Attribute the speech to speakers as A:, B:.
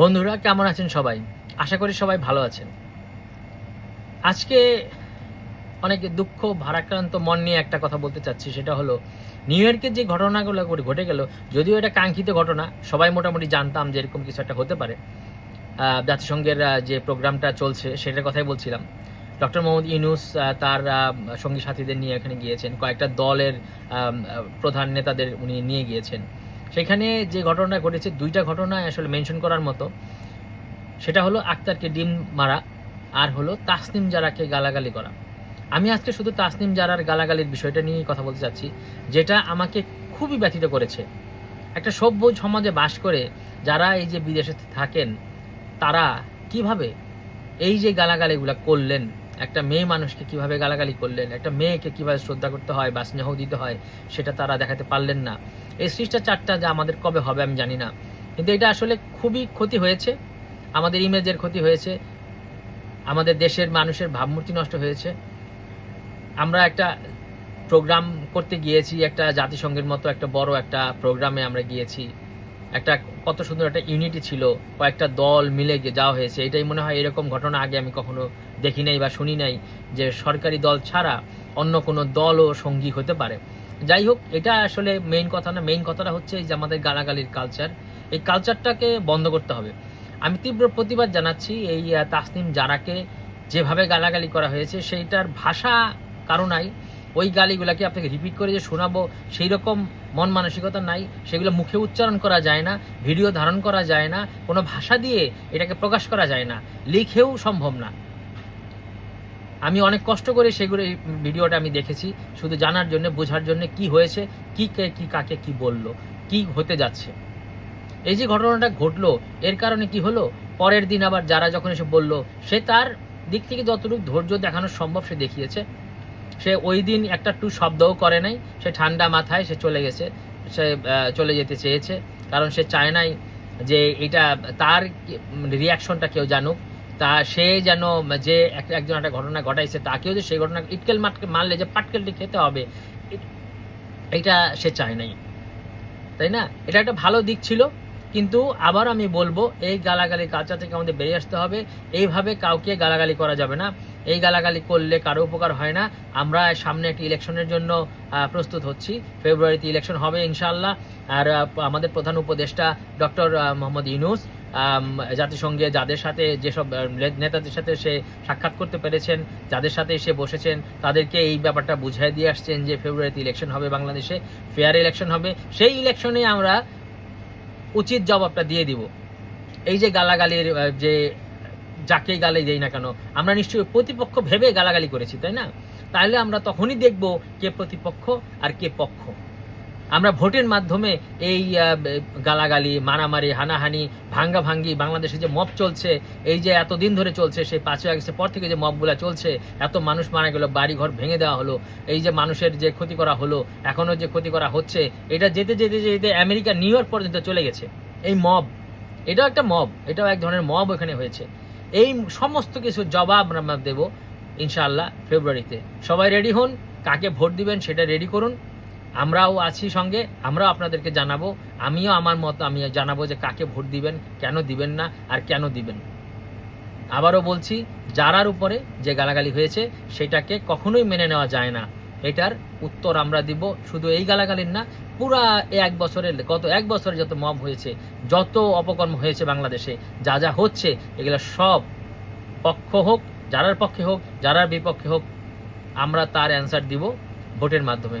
A: বন্ধুরা কেমন আছেন সবাই? আশা করি সবাই ভালো আছেন। আজকে অনেক দুঃখ ভারাক্রান্ত মন নিয়ে একটা কথা বলতে চাচ্ছি সেটা হলো নিউ ইয়র্কের যে ঘটনাগুলো ঘটে গেল যদিও এটা কাঙ্ক্ষিত ঘটনা সবাই মোটামুটি জানতাম যে এরকম কিছু একটা হতে পারে। জাতিসংঘের যে প্রোগ্রামটা চলছে সেটার কথাই বলছিলাম। ডক্টর মোহাম্মদ ইউনুস আহ, তার সঙ্গী সাথীদের নিয়ে এখানে গিয়েছেন। কয়েকটা দলের প্রধান নেতাদের উনি নিয়ে গিয়েছেন। সেখানে যে ঘটনা ঘটেছে, দুইটা ঘটনা আসলে মেনশন করার মতো। সেটা হলো আক্তারকে ডিম মারা, আর হলো তাসনিম জারাকে গালাগালি করা। আমি আজকে শুধু তাসনিম জারার গালাগালির বিষয়টা নিয়েই কথা বলতে চাচ্ছি, যেটা আমাকে খুবই ব্যথিত করেছে। একটা সভ্য সমাজে বাস করে যারা এই যে বিদেশে থাকেন, তারা কীভাবে এই যে গালাগালিগুলা করলেন একটা মেয়ে মানুষকে কীভাবে গালাগালি করলেন, একটা মেয়েকে কীভাবে শ্রদ্ধা করতে হয় বা স্নেহ দিতে হয়, সেটা তারা দেখাতে পারলেন না। এই শিষ্টাচারটা যা আমাদের কবে হবে আমি জানি না। কিন্তু এটা আসলে খুবই ক্ষতি হয়েছে। আমাদের ইমেজের ক্ষতি হয়েছে। আমাদের দেশের মানুষের ভাবমূর্তি নষ্ট হয়েছে। আমরা একটা প্রোগ্রাম করতে গিয়েছি, একটা জাতিসংঘের মতো একটা বড় একটা প্রোগ্রামে আমরা গিয়েছি। একটা কত সুন্দর একটা ইউনিটি ছিল, কয়েকটা দল মিলে যাওয়া হয়েছে, এটাই মনে হয় এরকম ঘটনা আগে আমি কখনো দেখি নাই বা শুনি নাই যে সরকারি দল ছাড়া অন্য কোনো দলও সঙ্গী হতে পারে। যাই হোক, এটা আসলে মেইন কথা না মেইন কথাটা হচ্ছে এই যে আমাদের গালাগালির কালচার এই কালচারটাকে বন্ধ করতে হবে। আমি তীব্র প্রতিবাদ জানাচ্ছি এই তাসনিম জারাকে যেভাবে গালাগালি করা হয়েছে, সেইটার ভাষা কারও নাই। ওই গালিগুলাকে আপনাকে রিপিট করে যে শোনাবো সেই রকম মন মানসিকতা নাই, সেগুলো মুখে উচ্চারণ করা যায় না ভিডিও ধারণ করা যায় না, কোনো ভাষা দিয়ে এটাকে প্রকাশ করা যায় না, লিখেও সম্ভব না। আমি অনেক কষ্ট করে সেগুলো ভিডিওটা আমি দেখেছি, শুধু জানার জন্য, বোঝার জন্য কি হয়েছে, কি কে, কি কাকে, কি বলল, কি হতে যাচ্ছে। এই যে ঘটনাটা ঘটলো, এর কারণে কি হলো? পরের দিন আবার যারা যখন এসে বলল, সে তার দিক থেকে যতটুকু ধৈর্য দেখানো সম্ভব সে দেখিয়েছে। সে ওই দিন একটা টু শব্দও করে নাই। সে ঠান্ডা মাথায় সে চলে গেছে, সে চলে যেতে চেয়েছে। কারণ সে চায় নাই যে এটা তার রিয়াকশনটা কেউ জানুক। তা সে যেন যে এক- একজন একটা ঘটনা ঘটাইছে, তাকেও যে সেই ঘটনা ইটকেল মাটকে মারলে যে পাটকেলটি খেতে হবে, এটা সে চায় নাই। তাই না? এটা একটা ভালো দিক ছিল। কিন্তু আবার আমি বলব, এই গালাগালি কালচার থেকে আমাদের বেরিয়ে আসতে হবে। এইভাবে কাউকে গালাগালি করা যাবে না। এই গালাগালি করলে কারও উপকার হয় না। আমরা সামনে একটি ইলেকশনের জন্য প্রস্তুত হচ্ছি। ফেব্রুয়ারিতে ইলেকশন হবে ইনশাল্লাহ আর আমাদের প্রধান উপদেষ্টা ডক্টর মোহাম্মদ ইউনুস জাতিসংঘে যাদের সাথে যেসব নেতাদের সাথে সে সাক্ষাৎ করতে পেরেছেন, যাদের সাথে সে বসেছেন, তাদেরকে এই ব্যাপারটা বুঝাই দিয়ে আসছেন যে ফেব্রুয়ারিতে ইলেকশন হবে বাংলাদেশে। ফেয়ার ইলেকশন হবে। সেই ইলেকশনে আমরা উচিত জবাবটা দিয়ে দিব। এই যে গালাগালির যে যাকে গালে দেই না কেন, আমরা নিশ্চয়ই প্রতিপক্ষ ভেবে গালাগালি করেছি, তাই না? তাহলে আমরা তখনই দেখব কে প্রতিপক্ষ আর কে পক্ষ। আমরা ভোটের মাধ্যমে এই গালাগালি, মারামারি, হানাহানি ভাঙ্গা ভাঙ্গি বাংলাদেশে যে মব চলছে, এই যে এতদিন ধরে চলছে, সেই পাঁচই আগস্টের পর থেকে যে মবগুলা চলছে, এত মানুষ মারা গেল বাড়ি ঘর ভেঙে দেওয়া হলো, এই যে মানুষের যে ক্ষতি করা হলো এখনও যে ক্ষতি করা হচ্ছে, এটা যেতে যেতে যেতে আমেরিকা, নিউ ইয়র্ক পর্যন্ত চলে গেছে। এই মব, এটাও একটা মব, এটাও এক ধরনের মব এখানে হয়েছে। এই সমস্ত কিছু জবাব আমরা দেব, ইনশাআল্লাহ, ফেব্রুয়ারিতে। সবাই রেডি হন, কাকে ভোট দিবেন সেটা রেডি করুন। আমরাও আছি সঙ্গে, আমরাও আপনাদেরকে জানাব। আমিও আমার মত, আমি জানাব যে কাকে ভোট দিবেন, কেন দিবেন না, আর কেন দিবেন। আবারও বলছি, যারার উপরে যে গালাগালি হয়েছে, সেটাকে কখনোই মেনে নেওয়া যায় না। এটার উত্তর আমরা দিব, শুধু এই গালাগালির না, পুরা এক বছরের, গত এক বছরে যত মব হয়েছে, যত অপকর্ম হয়েছে বাংলাদেশে, যা যা হচ্ছে, এগুলো সব পক্ষ হোক, যারার পক্ষে হোক, যারার বিপক্ষে হোক, আমরা তার অ্যান্সার দিব ভোটের মাধ্যমে।